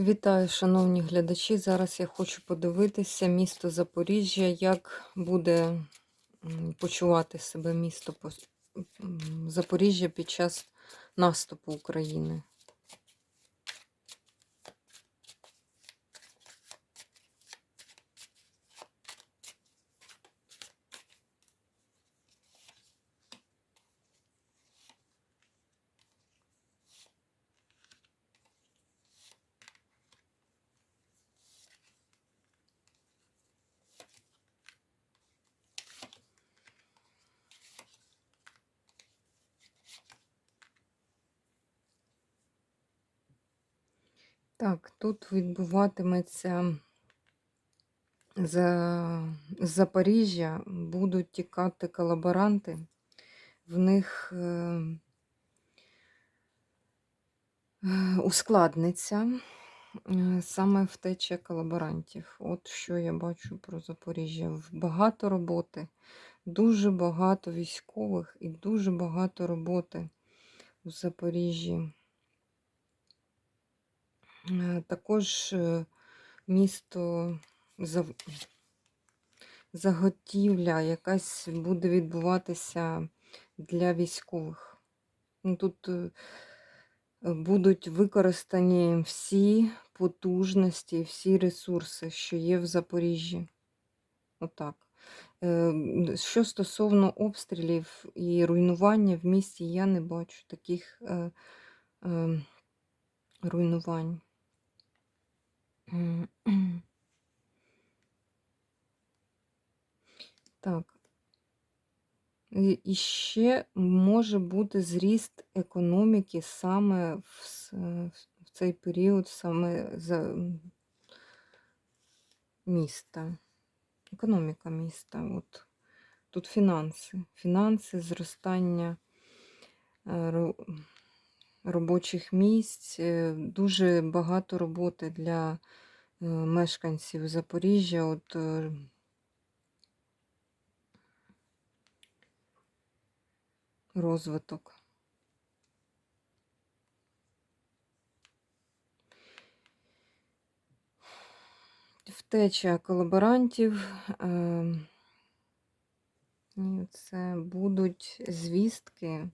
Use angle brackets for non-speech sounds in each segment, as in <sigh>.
Вітаю, шановні глядачі. Зараз я хочу подивитися місто Запоріжжя, як буде почувати себе місто Запоріжжя під час наступу України. Так, тут відбуватиметься з Запоріжжя будуть тікати колаборанти. В них е, е, ускладниться е, саме втеча колаборантів. От що я бачу про Запоріжжя. Багато роботи, дуже багато військових і дуже багато роботи в Запоріжжі. Е, Також е, місто заготівля якась буде відбуватися для військових. Ну, Тут е, будуть використані всі потужності, всі ресурси, що є в Запоріжжі. Отак. Е, Що стосовно обстрілів і руйнування в місті, я не бачу таких е, е, руйнувань. <clears throat> Так. І ще може бути зріст економіки саме в, е, в цей період, саме за міста. Економіка міста. От. Тут фінанси. Фінанси, зростання ро- робочих місць, е, дуже багато роботи для е, мешканців Запоріжжя. От е, розвиток. Втеча колаборантів. е, І це будуть звістки.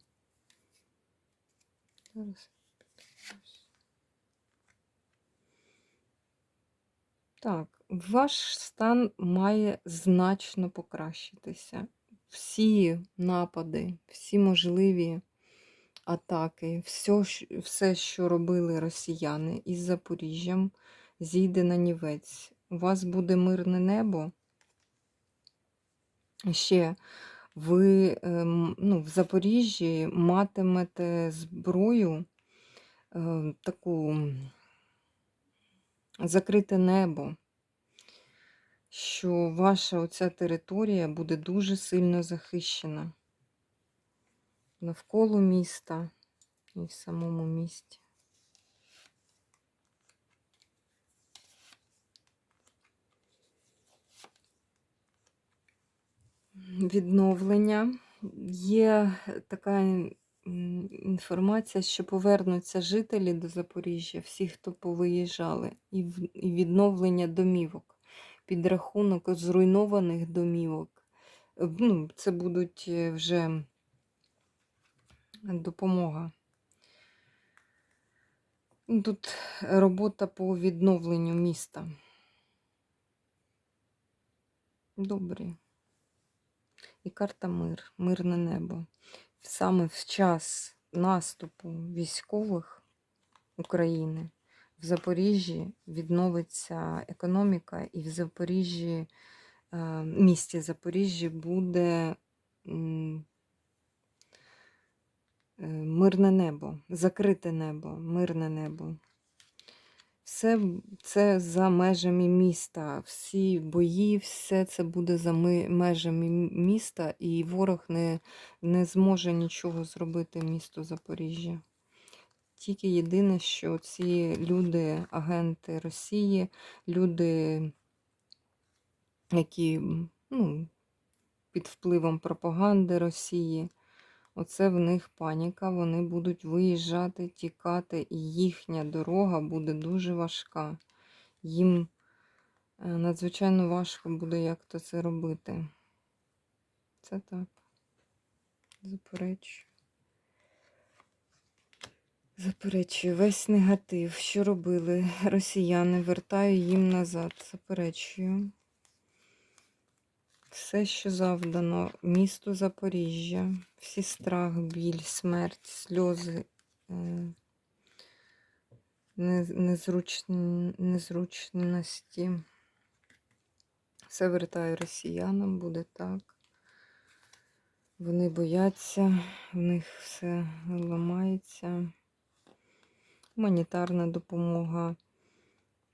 Зараз. Так, ваш стан має значно покращитися. Всі напади, всі можливі атаки, все, все, що робили росіяни із Запоріжжям, зійде на нівець. У вас буде мирне небо. Ще ви ем, ну, в Запоріжжі матимете зброю, е, таку закрите небо, що ваша оця територія буде дуже сильно захищена навколо міста і в самому місті. Відновлення. Є така інформація, що повернуться жителі до Запоріжжя, всі, хто повиїжджали, і відновлення домівок, підрахунок зруйнованих домівок. Е, Ну, це будуть е, вже допомога. Тут робота по відновленню міста. Добрі. І карта мир, мирне небо. Саме в час наступу військових України в Запоріжжі відновиться економіка, і в Запоріжжі, е, місті Запоріжжі буде е, мирне небо, закрите небо, мирне небо. Все це за межами міста. Всі бої, все це буде за межами міста, і ворог не, не зможе нічого зробити місту Запоріжжя. Тільки єдине, що ці люди, агенти Росії, люди, які ну, під впливом пропаганди Росії, Оце в них паніка, вони будуть виїжджати, тікати, і їхня дорога буде дуже важка. Їм е, надзвичайно важко буде як то це робити. Це так. Заперечую. Заперечую весь негатив, що робили росіяни, вертаю їм назад. Заперечую. Все, що завдано, місту Запоріжжя, всі страх, біль, смерть, сльози, е, незруч- незручності. Все вертаю росіянам, буде так. Вони бояться, в них все ламається. Гуманітарна допомога.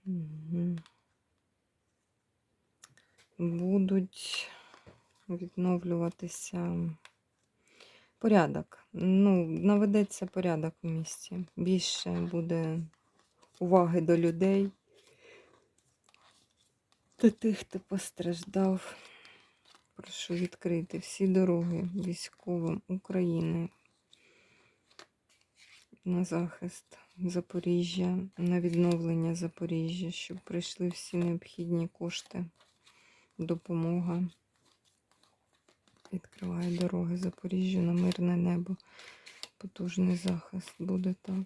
Мгм. Будуть відновлюватися порядок. Ну, наведеться порядок в місті. Більше буде уваги до людей, до тих, хто постраждав. Прошу відкрити всі дороги військовим України на захист Запоріжжя, на відновлення Запоріжжя, щоб прийшли всі необхідні кошти, допомога. Відкриває дороги Запоріжжя на мирне небо. Потужний захист буде так.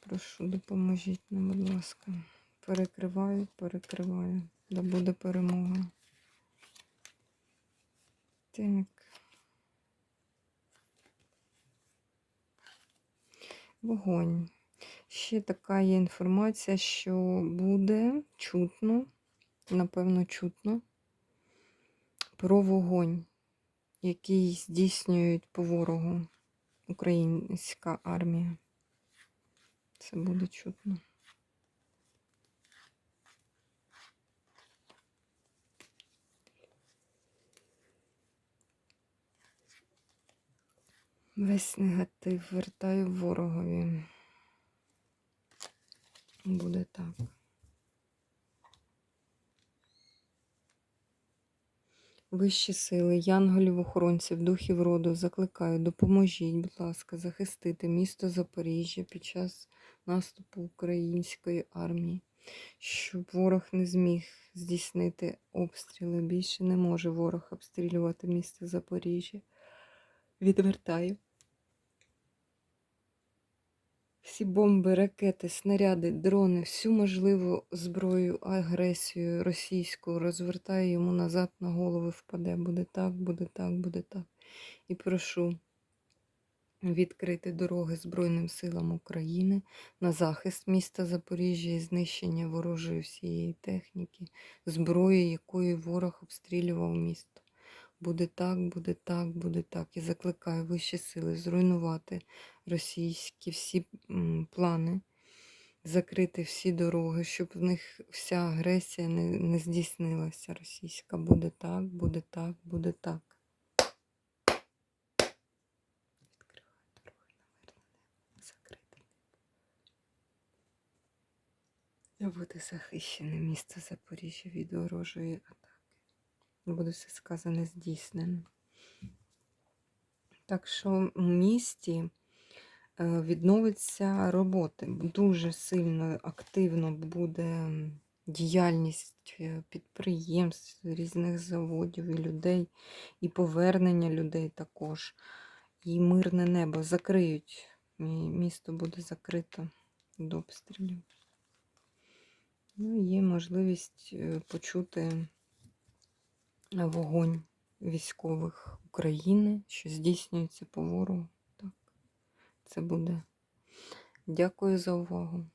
Прошу, допоможіть нам, будь ласка. Перекриваю, перекриваю. Да буде перемога. Так. Вогонь. Ще така є інформація, що буде чутно, напевно, чутно про вогонь, який здійснюють по ворогу українська армія. Це буде чутно. Весь негатив вертаю ворогові. Буде так. Вищі сили, янголів, охоронців, духів роду закликаю, допоможіть, будь ласка, захистити місто Запоріжжя під час наступу української армії, щоб ворог не зміг здійснити обстріли. Більше не може ворог обстрілювати місто Запоріжжя. Відвертаю. Всі бомби, ракети, снаряди, дрони, всю можливу зброю, агресію російську розвертаю йому назад на голови впаде. Буде так, буде так, буде так. І прошу відкрити дороги Збройним силам України на захист міста Запоріжжя і знищення ворожої всієї техніки, зброї, якою ворог обстрілював місто. Буде так, буде так, буде так. І закликаю вищі сили зруйнувати російські всі плани, закрити всі дороги, щоб в них вся агресія не, не здійснилася російська. Буде так, буде так, буде так. Відкриваю дороги на мирне. І буде захищене місто Запоріжжя від ворожої атаки. Буде все сказане здійснено. Так що в місті е, відновиться роботи. Дуже сильно активно буде діяльність е, підприємств, різних заводів і людей, і повернення людей також. І мирне небо закриють. Мі- Місто буде закрито від обстрілів. Ну, є можливість е, почути вогонь військових України, що здійснюється по ворогу. Так, це буде. Дякую за увагу.